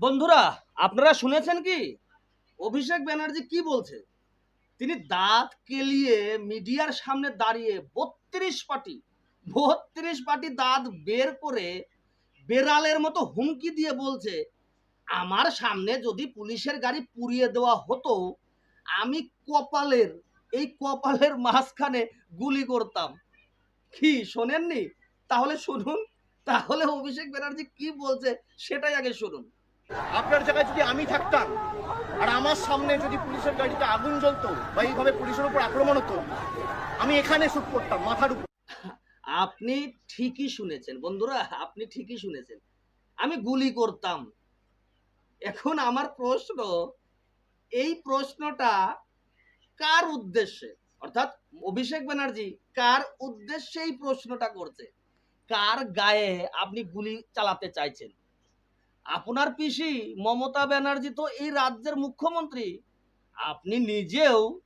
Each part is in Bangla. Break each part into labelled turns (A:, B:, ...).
A: বন্ধুরা, আপনারা শুনেছেন কি? অভিষেক ব্যানার্জি কি বলছে? তিনি দাঁত কেলিয়ে মিডিয়ার সামনে দাঁড়িয়ে বত্রিশ পাটি বত্রিশ পাটি দাঁত বের করে বেড়ালের মতো হুমকি দিয়ে বলছে, আমার সামনে যদি পুলিশের গাড়ি পুড়িয়ে দেওয়া হতো, আমি কপালের, এই কপালের মাঝখানে গুলি করতাম। কি, শোনেননি? তাহলে শুনুন, তাহলে অভিষেক ব্যানার্জি কি বলছে, সেটাই আগে শুনুন।
B: আপনার জায়গায় যদি আমি থাকতাম, আর আমার সামনে যদি পুলিশের গাড়িতে আগুন জ্বলতো, বা এইভাবে পুলিশের উপর আক্রমণ হতো, আমি এখানে শুট করতাম, মাথার উপর।
A: আপনি ঠিকই শুনেছেন, বন্ধুরা, আপনি ঠিকই শুনেছেন। আমি গুলি করতাম। এখন আমার প্রশ্ন, এই প্রশ্নটা কার উদ্দেশ্যে? অর্থাৎ অভিষেক ব্যানার্জি, কার উদ্দেশ্যে এই প্রশ্নটা করছে? কার গায়ে আপনি গুলি চালাতে চাইছেন? আপনার পিসি মমতা ব্যানার্জি তো এই রাজ্যের মুখ্যমন্ত্রী। আপনি নিজেও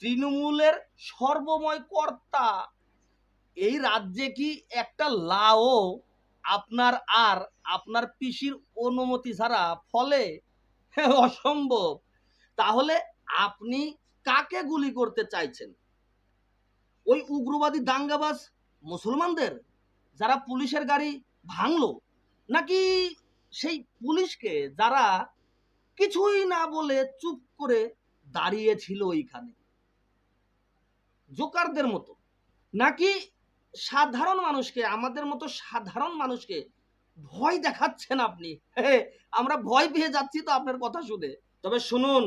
A: তৃণমূলের সর্বময় কর্তা। এই রাজ্যে কি একটা লাও আপনার আর আপনার পিসির অনুমতি ছাড়া ফলে? অসম্ভব। তাহলে আপনি কাকে গুলি করতে চাইছেন? ওই উগ্রবাদী দাঙ্গাবাজ মুসলমানদের? যারা পুলিশের গাড়ি ভাঙলো? নাকি সেই পুলিশকে যারা কিছুই না বলে চুপ করে দাঁড়িয়েছিল ওইখানে। জোকারদের মতো। নাকি সাধারণ মানুষকে, আমাদের মতো সাধারণ মানুষকে ভয় দেখাচ্ছেন আপনি? আমরা ভয় পেয়ে যাচ্ছি তো আপনার কথা শুনে। তবে শুনুন,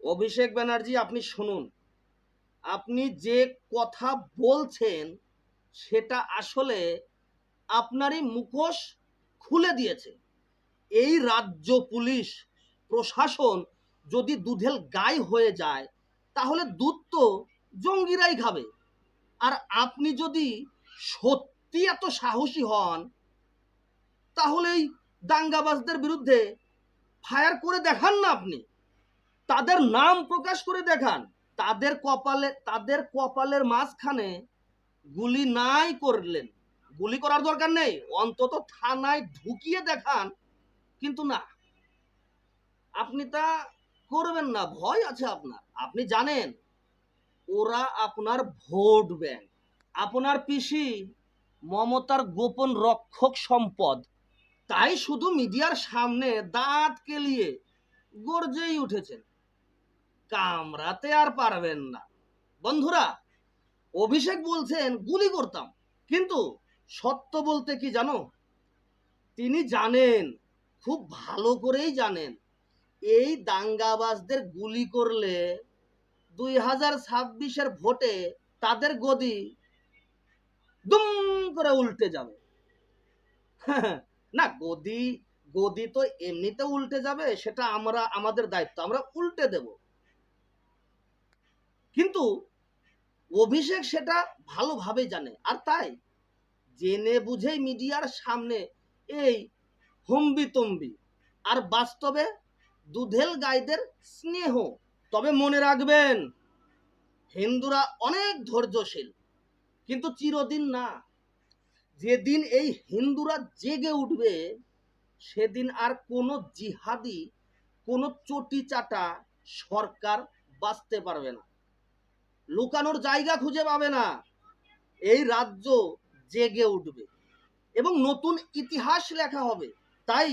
A: অভিষেক ব্যানার্জি, আপনি শুনুন। আপনি যে কথা বলছেন, সেটা আসলে আপনারই মুখোশ খুলে দিয়েছে। এই রাজ্য পুলিশ প্রশাসন যদি দুধেল গায়ে হয়ে যায়, তাহলে দুধ তো জঙ্গিরাই খাবে। আর আপনি যদি সত্যি এত সাহসী হন, তাহলে এই দাঙ্গাবাজদের বিরুদ্ধে ফায়ার করে দেখান না আপনি। তাদের নাম প্রকাশ করে দেখান। তাদের কপালে, তাদের কপালের মাঝখানে গুলি নাই করলেন। গুলি করার দরকার নেই। অন্তত থানায় ঢুকিয়ে দেখান কিন্তু না। আপনি তা করবেন না, ভয় আছে আপনার। আপনি জানেন, ওরা আপনার ভোট ব্যাংক। আপনার পিসি মমতার গোপন রক্ষক সম্পদ। তাই শুধু মিডিয়ার সামনে দাঁত কেলিয়ে গর্জেই উঠেছেন। কামড়াতে আর পারবেন না। বন্ধুরা, অভিষেক বলছেন, গুলি করতাম। কিন্তু সত্য বলতে কি জানো? তিনি জানেন খুব ভালো করেই জানেন। এই দাঙ্গাবাজদের গুলি করলে দুই হাজার ছাব্বিশের ভোটে তাদের গদি দুম করে উল্টে যাবে। না, গদি গদি তো এমনিতে উল্টে যাবে, সেটা আমরা, আমাদের দায়িত্ব, আমরা উল্টে দেব। কিন্তু অভিষেক সেটা ভালোভাবে জানে, আর তাই জেনে বুঝেই মিডিয়ার সামনে এই হম্বিতম্বি আর বাস্তবে দুধেল গাইদের স্নেহ। তবে মনে রাখবেন, হিন্দুরা অনেক ধৈর্যশীল, কিন্তু চিরদিন না। যেদিন এই হিন্দুরা জেগে উঠবে, সেদিন আর কোনো জিহাদি, কোনো চটি চাটা সরকার বাঁচতে পারবে না। লুকানোর জায়গা খুঁজে পাবে না। এই রাজ্য জেগে উঠবে। এবং নতুন ইতিহাস লেখা হবে। তাই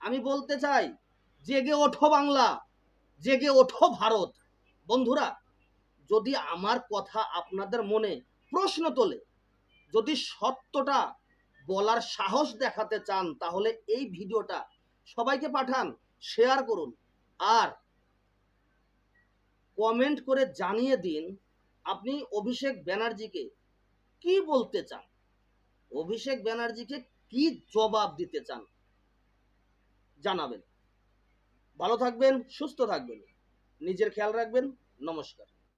A: আমি বলতে চাই, জেগে ওঠো বাংলা, জেগে ওঠো ভারত। বন্ধুরা, যদি আমার কথা আপনাদের মনে প্রশ্ন তোলে, যদি সত্যটা বলার সাহস দেখাতে চান, তাহলে এই ভিডিওটা সবাইকে পাঠান শেয়ার করুন। আর কমেন্ট করে জানিয়ে দিন, আপনি অভিষেক ব্যানার্জিকে কি বলতে চান? অভিষেক ব্যানার্জিকে কি জবাব দিতে চান? জানাবেন। ভালো থাকবেন সুস্থ থাকবেন। নিজের খেয়াল রাখবেন। নমস্কার।